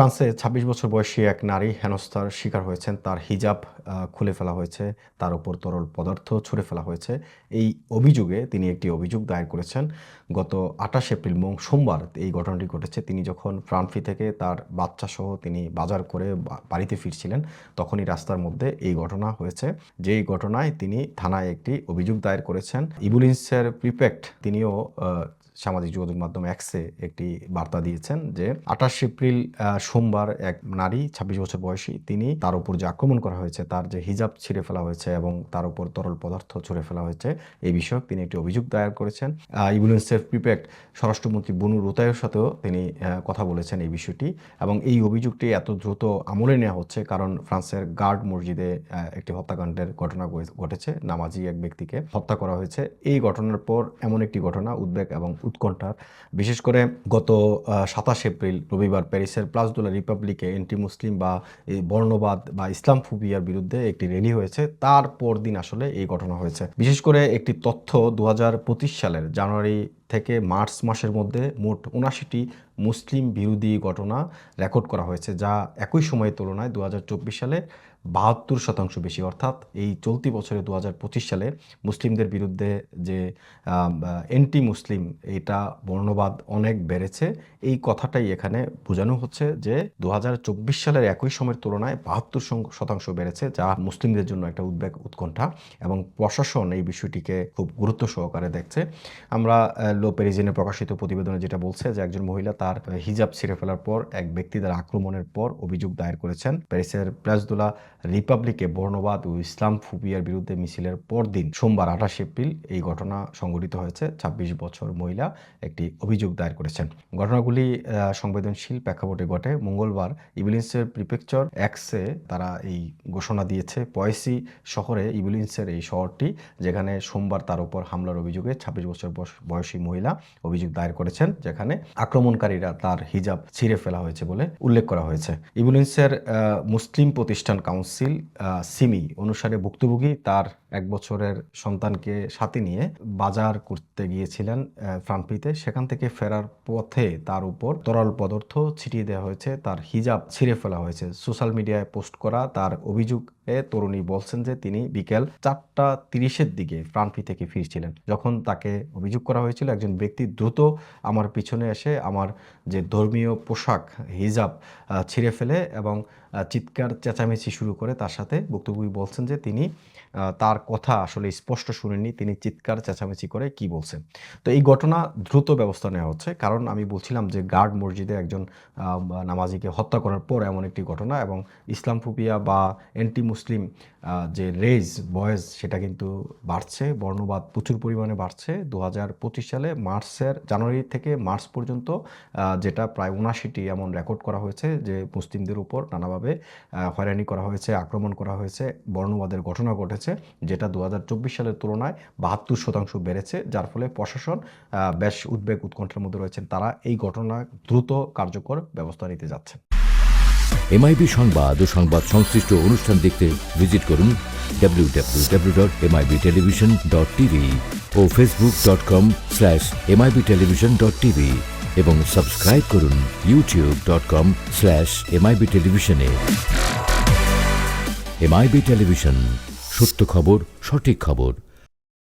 ফ্রান্সে ২৬ বছর বয়সী এক নারী হেনস্থার শিকার হয়েছেন। তার হিজাব খুলে ফেলা হয়েছে। তার উপর তরল পদার্থ ছুঁড়ে ফেলা হয়েছে। এই অভিযোগে তিনি একটি অভিযোগ দায়ের করেছেন। গত আঠাশ এপ্রিল সোমবার এই ঘটনাটি ঘটেছে। তিনি যখন ফ্রান্সি থেকে তার বাচ্চা সহ তিনি বাজার করে বাড়িতে ফিরছিলেন, তখনই রাস্তার মধ্যে এই ঘটনা হয়েছে। যেই ঘটনায় তিনি থানায় একটি অভিযোগ দায়ের করেছেন। ইবুলিন্সের প্রিপেক্ট তিনিও সামাজিক যোগাযোগ মাধ্যম এক্সে একটি বার্তা দিয়েছেন যে আঠাশ এপ্রিল সোমবার এক নারী, ছাব্বিশ বছর বয়সী, তিনি তার উপর যে আক্রমণ করা হয়েছে, তার যে হিজাব ছিঁড়ে ফেলা হয়েছে এবং তার উপর তরল পদার্থ ছুড়ে ফেলা হয়েছে, এই বিষয়ক তিনি একটি অভিযোগ দায়ের করেছেন। ইবুলেন্সের প্রিপেক্ট স্বরাষ্ট্রমন্ত্রী বনু রোতায়ের সাথেও তিনি কথা বলেছেন এই বিষয়টি এবং এই অভিযোগটি এত দ্রুত আমলে নেওয়া হচ্ছে কারণ ফ্রান্সের গার্ড মসজিদে একটি হত্যাকাণ্ডের ঘটনা ঘটেছে। নামাজি এক ব্যক্তিকে হত্যা করা হয়েছে। এই ঘটনার পর এমন একটি ঘটনা, উদ্বেগ এবং উৎকণ্ঠার বিশেষ করে গত সাতাশ এপ্রিল, রবিবার প্যারিসের প্লাস দোলা রিপাবলিকে এন্টি মুসলিম বা বর্ণবাদ বা ইসলাম ফুবিয়ার বিরুদ্ধে একটি র্যালি হয়েছে। তার পর দিন আসলে এই ঘটনা হয়েছে। বিশেষ করে একটি তথ্য দু হাজার পঁচিশ সালের জানুয়ারি থেকে মার্চ মাসের মধ্যে মোট উনাশিটি মুসলিম বিরোধী ঘটনা রেকর্ড করা হয়েছে, যা একই সময়ের তুলনায় দু হাজার চব্বিশ সালে বাহাত্তর শতাংশ বেশি। অর্থাৎ এই চলতি বছরে দু হাজার পঁচিশ সালে মুসলিমদের বিরুদ্ধে যে এন্টি মুসলিম এটা বর্ণবাদ অনেক বেড়েছে। এই কথাটাই এখানে বোঝানো হচ্ছে যে দু হাজার চব্বিশ সালের একই সময়ের তুলনায় বাহাত্তর শতাংশ বেড়েছে, যা মুসলিমদের জন্য একটা উদ্বেগ উৎকণ্ঠা এবং প্রশাসন এই বিষয়টিকে খুব গুরুত্ব সহকারে দেখছে। আমরা লো পেরিজিনে প্রকাশিত প্রতিবেদনে যেটা বলছে যে, একজন মহিলা তার হিজাব ছিঁড়ে ফেলার পর এক ব্যক্তি দ্বারা আক্রমণের পর অভিযোগ দায়ের করেছেন। প্যারিসের প্লাসদোলা রিপাবলিকে বর্ণবাদ ও ইসলাম ফুবিয়ার বিরুদ্ধে মিছিলের পরদিন সোমবার আঠাশ এপ্রিল এই ঘটনা সংঘটিত হয়েছে। ছাব্বিশ বছর মহিলা একটি অভিযোগ দায়ের করেছেন। ঘটনাগুলি সংবেদনশীল প্রেক্ষাপটে ঘটে। মঙ্গলবার ইভিলিন্সের প্রিপেকচার এক্সে তারা এই ঘোষণা দিয়েছে। পয়সি শহরে ইভিলিন্সের এই শহরটি, যেখানে সোমবার তার উপর হামলার অভিযোগে ছাব্বিশ বছর বয়স- বয়সী মহিলা অভিযোগ দায়ের করেছেন, যেখানে আক্রমণকারীরা তার হিজাব ছিঁড়ে ফেলা হয়েছে বলে উল্লেখ করা হয়েছে। ইবুলিন্সের মুসলিম প্রতিষ্ঠান কাউন্সিল আহ, সিমি অনুসারে ভুক্তভোগী তার এক বছরের সন্তানকে সাথে নিয়ে বাজার করতে গিয়েছিলেন আহ, ফ্রান্সপিতে সেখান থেকে ফেরার পথে তার উপর তরল পদার্থ ছিটিয়ে দেওয়া হয়েছে তার হিজাব ছিঁড়ে ফেলা হয়েছে। সোশ্যাল মিডিয়ায় পোস্ট করা তার অভিযোগে তরুণী বলছেন যে তিনি বিকেল চারটা তিরিশের দিকে ফ্রান্সপি থেকে ফিরছিলেন। যখন তাকে অভিযোগ করা হয়েছিল একজন ব্যক্তি দ্রুত আমার পিছনে এসে আমার যে ধর্মীয় পোশাক হিজাব ছিঁড়ে ফেলে এবং চিৎকার চেঁচামেচি শুরু করে তার সাথে ভুক্তভোগী বলছেন যে তিনি তার কথা আসলে স্পষ্ট শুনেননি, তিনি চিৎকার, চেঁচামেচি করে কি বলছেন। তো এই ঘটনা দ্রুত ব্যবস্থা নেওয়া হচ্ছে। কারণ আমি বলছিলাম যে গার্ড মসজিদে একজন নামাজিকে হত্যা করার পর এমন একটি ঘটনা এবং ইসলাম ফুপিয়া বা অ্যান্টি মুসলিম যে রেজ, বয়েজ সেটা কিন্তু বাড়ছে, বর্ণবাদ প্রচুর পরিমাণে বাড়ছে। দু হাজার পঁচিশ সালে মার্চের, জানুয়ারি থেকে মার্চ পর্যন্ত যেটা প্রায় উনাশিটি এমন রেকর্ড করা হয়েছে যে মুসলিমদের উপর নানাভাবে হয়রানি করা হয়েছে। আক্রমণ করা হয়েছে, বর্ণবাদের ঘটনা ঘটেছে, যেটা দুহাজার চব্বিশ সালের তুলনায় বাহাত্তর শতাংশ বেড়েছে, যার ফলে প্রশাসন বেশ উদ্বেগ উৎকণ্ঠার মধ্যে রয়েছেন। তারা এই ঘটনা দ্রুত কার্যকর ব্যবস্থা নিতে যাচ্ছে। এমআইবি সংবাদ ও সংবাদ সংশ্লিষ্ট অনুষ্ঠান দেখতে ভিজিট করুন W dot MIB television dot TV ও Facebook dot com slash MIB television dot TV এবং সাবস্ক্রাইব করুন YouTube dot com slash MIB টেলিভিশনে এমআইবি টেলিভিশন সত্য খবর সঠিক খবর।